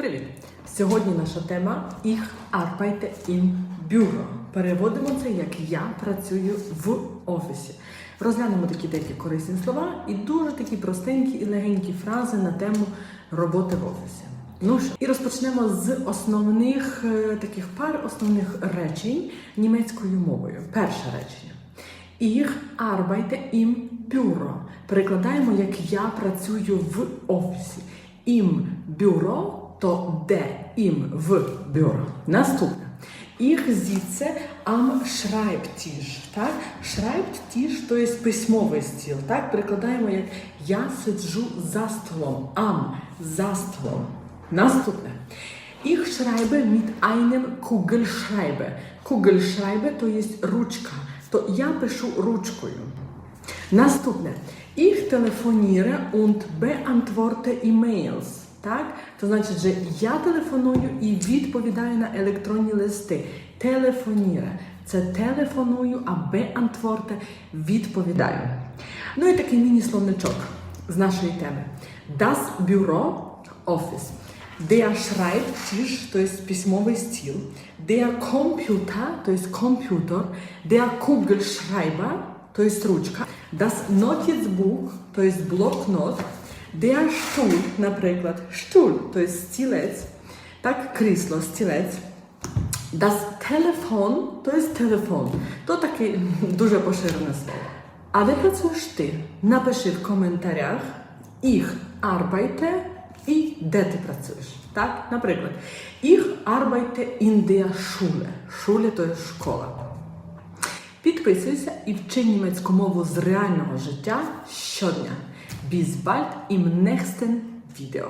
Привіт! Сьогодні наша тема Ich arbeite im Büro. Переводимо це як я працюю в офісі. Розглянемо такі деякі корисні слова і дуже такі простенькі і легенькі фрази на тему роботи в офісі. Ну що, і розпочнемо з основних е, таких пар основних речень німецькою мовою. Перше речення. Ich arbeite im Büro. Перекладаємо, як я працюю в офісі. Im Büro то де im в бюро. Наступне. Ich sitze am Schreibtisch. Так? Schreibtisch то є письмовий стіл. Так? Перекладаємо як я сиджу за столом. Am за столом. Наступне. Ich schreibe mit einem Kugelschreiber. Kugelschreiber то є ручка. То я пишу ручкою. Наступне. Ich telefoniere und beantworte E-Mails. Так? То значить, що я телефоную і відповідаю на електронні листи. Телефоніре. Це телефоную, а beantworte відповідаю. Ну і такий міні-словничок з нашої теми. Das Büro – офіс. Der Schreibtisch, то есть письмовий стіл. Der Computer, то есть комп'ютер. Der Kugelschreiber, то есть ручка. Das Notizbuch, то есть блокнот. Der Stuhl, наприклад, Stuhl, то есть стілець. Так, крісло, стілець. Das Telefon, то есть телефон. То таке дуже поширене слово. А де працюєш ти? Напиши в коментарях Ich arbeite і де ти працюєш. Так, наприклад, Ich arbeite in der Schule. Schule – то є школа. Підписуйся і вчи німецьку мову з реального життя щодня. Bis bald im nächsten Video.